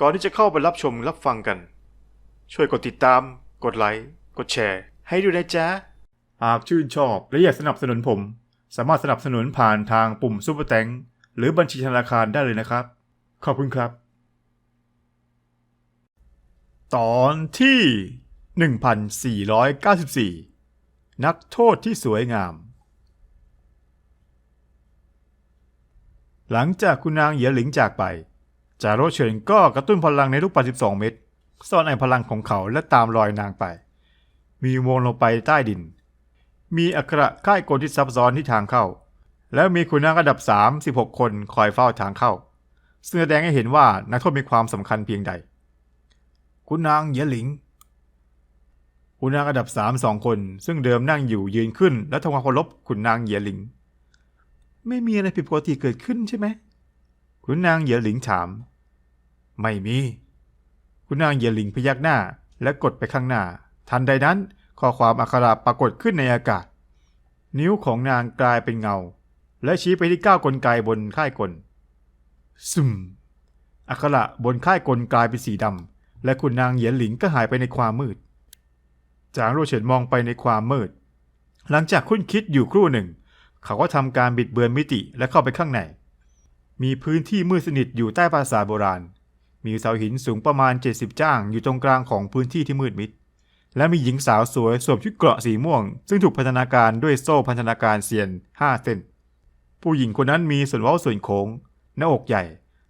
ก่อนที่จะเข้าไปรับชมรับฟังกัน ช่วยกดติดตาม กดไลค์ กดแชร์ ให้ด้วยนะจ๊ะ หากชื่นชอบและอยากสนับสนุนผม สามารถสนับสนุนผ่านทางปุ่มซุปเปอร์แตงหรือบัญชีธนาคารได้เลยนะครับ ขอบคุณครับ ตอนที่ 1494 นักโทษที่สวยงาม หลังจากคุณนางเหยียหลิงจากไป จาโรเฉินก็กระตุ้นพลังในลูกปัด12 เม็ดซ่อนไอพลังของเขาและตามรอยนางไป มีอุโมงลงไปใต้ดิน มีอักระค่ายกลที่ซับซ้อนที่ทางเข้า แล้วมีคุณนางระดับ36คนคอยเฝ้าทางเข้า ซึ่งแสดงให้เห็นว่านักโทษมีความสำคัญเพียงใด คุณนางเยหลิง คุณนางระดับสามสองคน ซึ่งเดิมนั่งอยู่ยืนขึ้น และทำความเคารพคุณนางเยหลิง ไม่มีอะไรผิดปกติเกิดขึ้นใช่ไหมคุณนางเหยียหลิงถาม ไม่มี คุณนางเหยียหลิงพยักหน้าและกดไปข้างหน้า ทันใดนั้นข้อความอักขระปรากฏขึ้นในอากาศ นิ้วของนางกลายเป็นเงา และชี้ไปที่ก้าวกลไกบนค่ายกลซึมอักขระบนค่ายกลกลายเป็นสีดำและคุณนางเหยียนหลิงก็หายไปในความมืด จางโรเฉินมองไปในความมืด หลังจากคุ้นคิดอยู่ครู่หนึ่ง เขาก็ทำการบิดเบือนมิติและเข้าไปข้างใน มีพื้นที่มืดสนิทอยู่ใต้ปราสาทโบราณ มีเสาหินสูงประมาณ 70 จ้างอยู่ตรงกลางของพื้นที่ที่มืดมิด และมีหญิงสาวสวยสวมชุดเกราะสีม่วง ซึ่งถูกพันธนาการด้วยโซ่พันธนาการเซียน 5 เส้น ผู้หญิงคนนั้นมีส่วนเว้าส่วนโค้ง หน้าอกใหญ่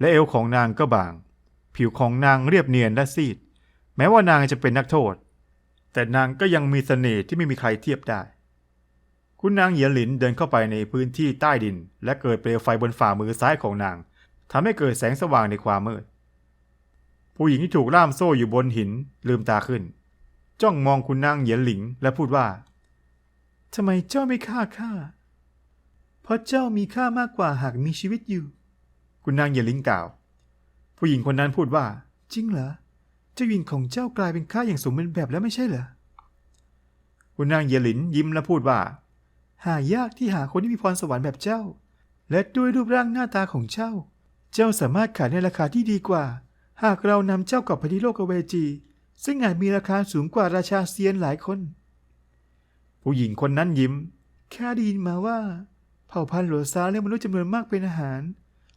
และเอวของนางก็บาง ผิวของนางเรียบเนียนและซีด แม้ว่านางจะเป็นนักโทษ แต่นางก็ยังมีเสน่ห์ที่ไม่มีใครเทียบได้ คุณนางเหยียนหลินเดินเข้าไปในพื้นที่ใต้ดิน และเกิดเปลวไฟบนฝ่ามือซ้ายของนางทำให้เกิดแสงสว่างในความมืด ผู้หญิงที่ถูกล่ามโซ่อยู่บนหินลืมตาขึ้น จ้องมองคุณนางเหยียนหลิงและพูดว่าทำไมเจ้าไม่ฆ่าข้าเพราะเจ้ามีค่ามากกว่าหากมีชีวิตอยู่ คุณนางเหยียนหลิงกล่าว ผู้หญิงคนนั้นพูดว่า จริงเหรอเจ้าหญิงของเจ้ากลายเป็นข้าอย่างสมบูรณ์แบบแล้วไม่ใช่เหรอคุณนางเหยียนหลินยิ้มและพูดว่า หายากที่หาคนที่มีพรสวรรค์แบบเจ้า และด้วยรูปร่างหน้าตาของเจ้า เจ้าสามารถขายในราคาที่ดีกว่า หากเรานำเจ้ากลับไปที่โลกเวจี ซึ่งอาจมีราคาสูงกว่าราชาเซียนหลายคน ผู้หญิงคนนั้นยิ้ม แค่ได้ยินมาว่า เผ่าพันธุ์หลัวซาเลี้ยงมนุษย์จำนวนมากเป็นอาหาร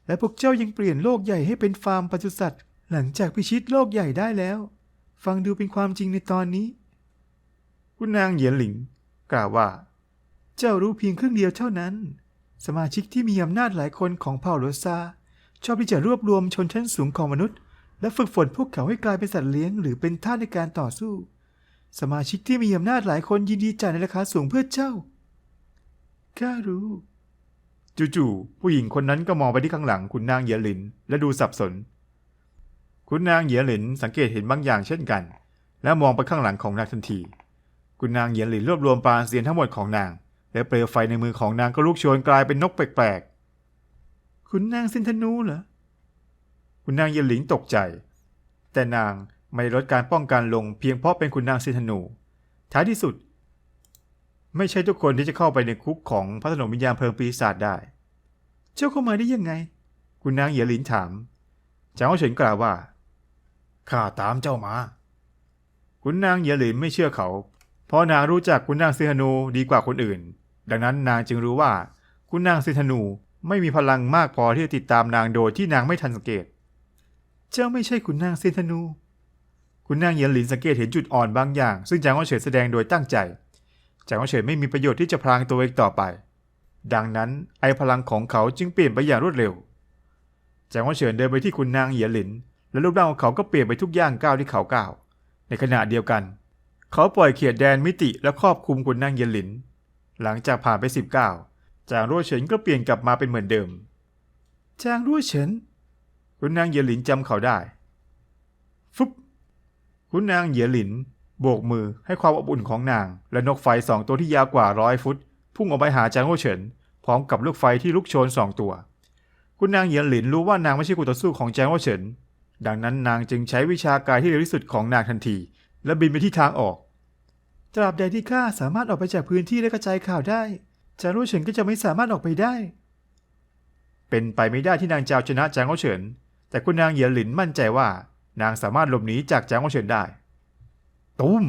และพวกเจ้ายังเปลี่ยนโลกใหญ่ให้เป็นฟาร์มปศุสัตว์ หลังจากพิชิตโลกใหญ่ได้แล้ว ฟังดูเป็นความจริงในตอนนี้ คุณนางเหยียนหลิง กล่าวว่า เจ้ารู้เพียงครึ่งเดียวเท่านั้น สมาชิกที่มีอำนาจหลายคนของเผ่าโลซาชอบที่จะรวบรวมชนชั้นสูงของมนุษย์ และฝึกฝนพวกเขาให้กลายเป็นสัตว์เลี้ยง หรือเป็นทาสในการต่อสู้ สมาชิกที่มีอำนาจหลายคนยินดีจ่ายในราคาสูงเพื่อเจ้าข้ารู้จู่ๆผู้หญิงคนนั้นก็มองไปที่ข้างหลังคุณนางเหยียหลิน และดูสับสน คุณนางเหยียหลินสังเกตเห็นบางอย่างเช่นกัน และมองไปข้างหลังของนางทันที คุณนางเหยียหลินรวบรวมปาเซียนทั้งหมดของนาง และเปลวไฟในมือของนางก็ลุกโชนกลายเป็นนกแปลกๆคุณนางเซนธนูเหรอ คุณนางเหยียหลินตกใจ แต่นางไม่ลดการป้องกันลงเพียงเพราะเป็นคุณนางเซนธนู ท้ายที่สุด ไม่ใช่ทุกคนที่จะเข้าไปในคุกของพระสนมวิญญาณเพลิงปีศาจได้ เจ้าเข้ามาได้ยังไง คุณนางเหยียหลินถามจางว่าเฉินกล่าวว่าข้าตามเจ้ามา คุณนางเหยียหลินไม่เชื่อเขา เพราะนางรู้จักคุณนางเซธนูดีกว่าคนอื่น ดังนั้นนางจึงรู้ว่า คุณนางเซธนูไม่มีพลังมากพอที่จะติดตามนางโดยที่นางไม่ทันสังเกต เจ้าไม่ใช่คุณนางเซนธนูคุณนางเหยียนหลินสังเกตเห็นจุดอ่อนบางอย่าง ซึ่งจางว่าเฉินแสดงโดยตั้งใจ จางว่าเฉินไม่มีประโยชน์ที่จะพลางตัวเองต่อไป ดังนั้นไอพลังของเขาจึงเปลี่ยนไปอย่างรวดเร็ว จางว่าเฉินเดินไปที่คุณนางเหยียนหลิน และรูปร่างของเขาก็เปลี่ยนไปทุกย่างก้าวที่เขาก้าว ในขณะเดียวกัน เขาปล่อยเขียดแดนมิติและครอบคลุมคุณนางเหยียนหลิน หลังจากผ่านไปสิบก้าวจางรั่วเฉินก็เปลี่ยนกลับมาเป็นเหมือนเดิม จางรั่วเฉิน คุณนางเหยียหลินจำเขาได้ฟุบคุณนางเหยียหลิน โบกมือให้ความอบอุ่นของนาง และนกไฟสองตัวที่ยาวกว่าร้อยฟุต พุ่งออกไปหาจางรั่เฉิน พร้อมกับลูกไฟที่ลุกโชนสองตัว คุณนางเหยียหลินรู้ว่านางไม่ใช่คู่ต่อสู้ของจางรั่เฉิน ดังนั้นนางจึงใช้วิชากายที่เร็วที่สุดของนางทันที และบินไปที่ทางออกตราบใดที่ข้าสามารถออกไปจากพื้นที่และกระจายข่าวได้ จางรั่เฉินก็จะไม่สามารถออกไปได้ เป็นไปไม่ได้ที่นางเจ้าชนะจางรั่เฉิน แต่คุณนางเหยียนหลินมั่นใจว่า นางสามารถหลบหนีจากจางโอเฉินได้ ตุ้ม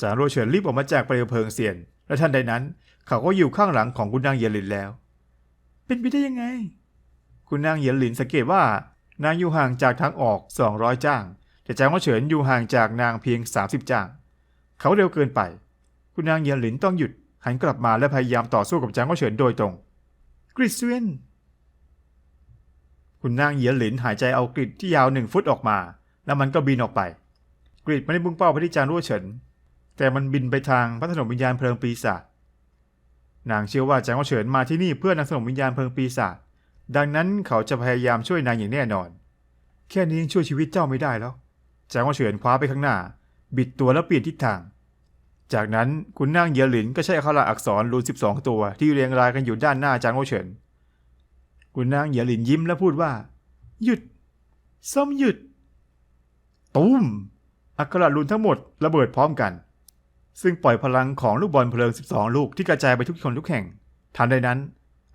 จางโรเฉินรีบออกมาจากเปลวเพลิงเสียน และทันใดนั้น เขาก็อยู่ข้างหลังของคุณนางเหยียนหลินแล้ว เป็นไปได้ยังไง คุณนางเหยียนหลินสังเกตว่านางอยู่ห่างจากทางออก 200 จ้าง แต่จางโอเฉินอยู่ห่างจากนางเพียง 30 จ้าง เขาเร็วเกินไป คุณนางเหยียนหลินต้องหยุดหันกลับมาและพยายามต่อสู้กับจางโอเฉินโดยตรง กริซเวน คุณนางเหยียหลินหายใจเอากริดที่ยาวหนึ่งฟุตออกมา แล้วมันก็บินออกไป กริดไม่ได้มุ่งเป้าไปที่จางรั่วเฉิน แต่มันบินไปทางพระสนมวิญญาณเพลิงปีศาจนางเชื่อว่าจางรั่วเฉินมาที่นี่เพื่อนางสนมวิญญาณเพลิงปีศาจดังนั้นเขาจะพยายามช่วยนางอย่างแน่นอน แค่นี้ยังช่วยชีวิตเจ้าไม่ได้แล้วจางรั่วเฉินคว้าไปข้างหน้า บิดตัวแล้วเปลี่ยนทิศทาง จากนั้นคุณนางเหยียหลินก็ใช้อักขระอักษรรูน12ตัวที่เรียงรายกันอยู่ด้านหน้าจางรั่วเฉิน คุณนางเหยียนหลินยิ้มและพูดว่า หยุดซ่อมหยุด ตุ้ม อักขระรุนทั้งหมดระเบิดพร้อมกัน ซึ่งปล่อยพลังของลูกบอลเพลิง 12 ลูกที่กระจายไปทุกคนทุกแห่ง ทันใดนั้น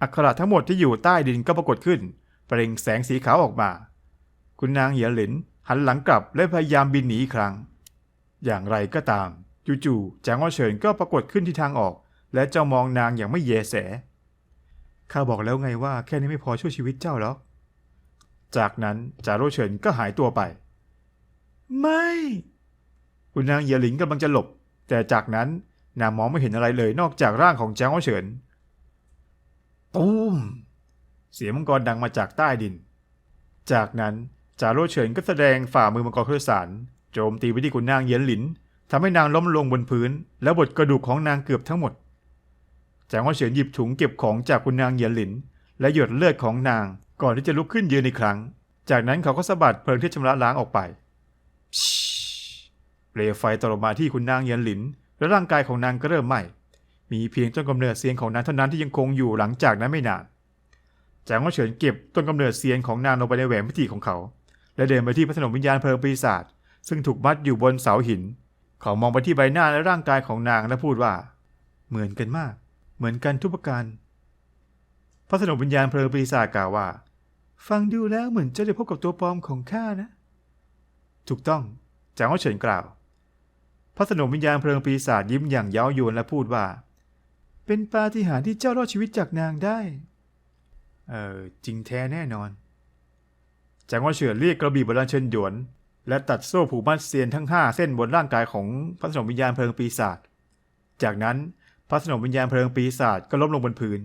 อักขระทั้งหมดที่อยู่ใต้ดินก็ปรากฏขึ้น เปล่งแสงสีขาวออกมา คุณนางเหยียนหลินหันหลังกลับและพยายามบินหนีอีกครั้ง อย่างไรก็ตาม จู่ๆจางอ้อเฉินก็ปรากฏขึ้นที่ทางออก และเจ้ามองนางอย่างไม่เยแส ข้าบอกแล้วไงว่าแค่นี้ไม่พอช่วยชีวิตเจ้าหรอก จากนั้นจาโรเฉินก็หายตัวไป ไม่ คุณนางเหยียหลิงกำลังจะหลบ แต่จากนั้นนางมองไม่เห็นอะไรเลยนอกจากร่างของจางโอเฉินตูมเสียงมังกรดังมาจากใต้ดิน จากนั้นจาโรเฉินก็แสดงฝ่ามือมังกรเครือสารโจมตีไปที่คุณนางเหยียนหลินทำให้นางล้มลงบนพื้น แล้วบดกระดูกของนางเกือบทั้งหมด จางโอเฉินหยิบถุงเก็บของจากคุณนางเหยียนหลิน และหยดเลือดของนางก่อนที่จะลุกขึ้นยืนอีกครั้ง จากนั้นเขาก็สะบัดเพลิงที่ชำระล้างออกไปเปลวไฟตกลงมาที่คุณนางเหยียนหลิน และร่างกายของนางก็เริ่มไหม้มีเพียงต้นกำเนิดเสียงของนางเท่านั้นที่ยังคงอยู่หลังจากนั้นไม่นานจางก็เฉินเก็บต้นกำเนิดเสียงของนางลงไปในแหวนพิธีของเขา และเดินไปที่พระสนมวิญญาณเพลิงปีศาจซึ่งถูกมัดอยู่บนเสาหิน เขามองไปที่ใบหน้าและร่างกายของนางและพูดว่า เหมือนกันมาก เหมือนกันทุกประการ พระสนมวิญญาณเพลิงปีศาจกล่าวว่า ฟังดูแล้วเหมือนจะได้พบกับตัวปลอมของข้านะ ถูกต้องจางก็เฉินกล่าว พระสนมวิญญาณเพลิงปีศาจยิ้มอย่างเย้ายวนและพูดว่า เป็นปาฏิหาริย์ที่เจ้ารอดชีวิตจากนางได้ เออจริงแท้แน่นอนจางว่าเฉินเรียกกระบี่โบราณเชิญหยวน และตัดโซ่ผูกมัดเซียนทั้งห้าเส้นบนร่างกายของพระสนมวิญญาณเพลิงปีศาจ จากนั้น พระสนมวิญญาณเพลิงปีศาจก็ล้มลงบนพื้น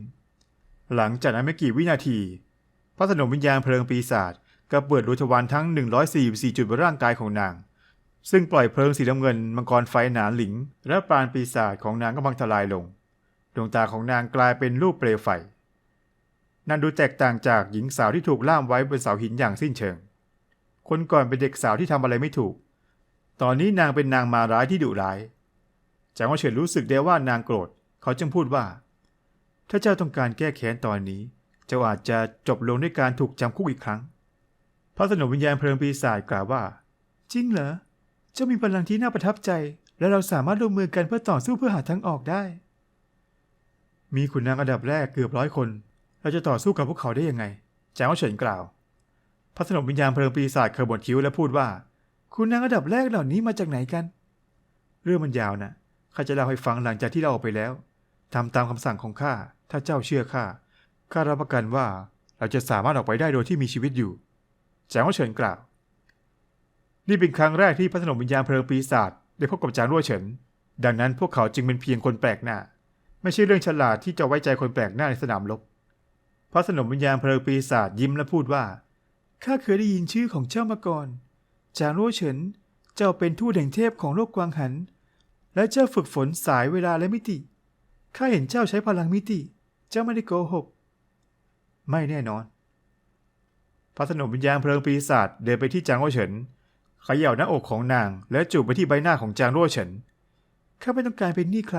หลังจากนั้นไม่กี่วินาที พระสนมวิญญาณเพลิงปีศาจก็เปิดรูทวารทั้ง 144 จุดบนร่างกายของนาง ซึ่งปล่อยเพลิงสีน้ำเงินมังกรไฟหนาหลิง และปาณปีศาจของนางก็พังทลายลง ดวงตาของนางกลายเป็นรูปเปลวไฟนางดูแตกต่างจากหญิงสาวที่ถูกล่ามไว้บนเสาหินอย่างสิ้นเชิง คนก่อนเป็นเด็กสาวที่ทำอะไรไม่ถูก ตอนนี้นางเป็นนางมาร้ายที่ดุร้ายจางว่าเฉินรู้สึกได้ว่านางโกรธ เขาจึงพูดว่า ถ้าเจ้าต้องการแก้แค้นตอนนี้ เจ้าอาจจะจบลงด้วยการถูกจำคุกอีกครั้ง พระสนมวิญญาณเพลิงปีศาจกล่าวว่า จริงเหรอ เจ้ามีพลังที่น่าประทับใจ และเราสามารถร่วมมือกันเพื่อต่อสู้เพื่อหาทางออกได้ มีขุนนางอันดับแรกเกือบร้อยคน เราจะต่อสู้กับพวกเขาได้ยังไงจางว่าเฉินกล่าว พระสนมวิญญาณเพลิงปีศาจเคยบนคิ้วและพูดว่า คุณนางอันดับแรกเหล่านี้มาจากไหนกัน เรื่องมันยาวนะข้าจะเล่าให้ฟังหลังจากที่เราออกไปแล้ว ทำตามคำสั่งของข้า ถ้าเจ้าเชื่อข้า ข้ารับประกันว่าเราจะสามารถออกไปได้โดยที่มีชีวิตอยู่จางว่าเฉินกล่าว นี่เป็นครั้งแรกที่พระสนมวิญญาณเพลิงปีศาจได้พบกับจางรั่วเฉิน ดังนั้นพวกเขาจึงเป็นเพียงคนแปลกหน้า ไม่ใช่เรื่องฉลาดที่จะไว้ใจคนแปลกหน้าในสนามรบ พระสนมวิญญาณเพลิงปีศาจยิ้มและพูดว่า ข้าเคยได้ยินชื่อของเจ้ามาก่อน จางรั่วเฉิน เจ้าเป็นทูตแห่งเทพของโลกกวางหัน และเจ้าฝึกฝนสายเวลาและมิติ ข้าเห็นเจ้าใช้พลังมิติ เจ้าไม่ได้โกหก ไม่แน่นอน พระสนมวิญญาณเพลิงปีศาจเดินไปที่จางโร่เฉินเขย่าหน้าอกของนาง และจูบไปที่ใบหน้าของจางโร่เฉิน ข้าไม่ต้องการเป็นหนี้ใคร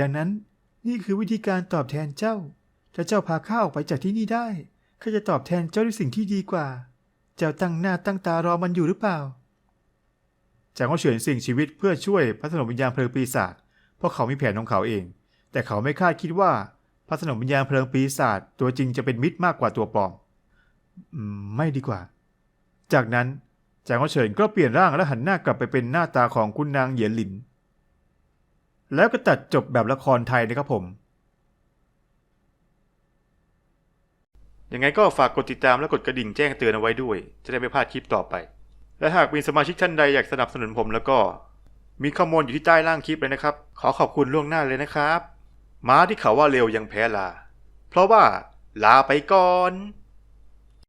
ดังนั้นนี่คือวิธีการตอบแทนเจ้า ถ้าเจ้าพาข้าออกไปจากที่นี่ได้ ข้าจะตอบแทนเจ้าด้วยสิ่งที่ดีกว่า เจ้าตั้งหน้าตั้งตารอมันอยู่หรือเปล่า จางโร่เฉินสิ่งชีวิตเพื่อช่วยพระสนมวิญญาณเพลิงปีศาจเพราะเขามีแผนของเขาเอง แต่เขาไม่คาดคิดว่าพระสนมวิญญาณเพลิงปีศาจตัวจริงจะเป็นมิตรมากกว่าตัวปลอมไม่ดีกว่า จากนั้นจางเฉินก็เปลี่ยนร่างและหันหน้ากลับไปเป็นหน้าตาของคุณนางเหยียนหลิน แล้วก็ตัดจบแบบละครไทยนะครับผม ยังไงก็ฝากกดติดตามและกดกระดิ่งแจ้งเตือนเอาไว้ด้วย จะได้ไม่พลาดคลิปต่อไป และหากมีสมาชิกท่านใดอยากสนับสนุนผมแล้วก็ มีข้อมูลอยู่ที่ใต้ล่างคลิปเลยนะครับ ขอขอบคุณล่วงหน้าเลยนะครับ ม้าที่เขาว่าเร็วยังแพ้ลา เพราะว่าลาไปก่อน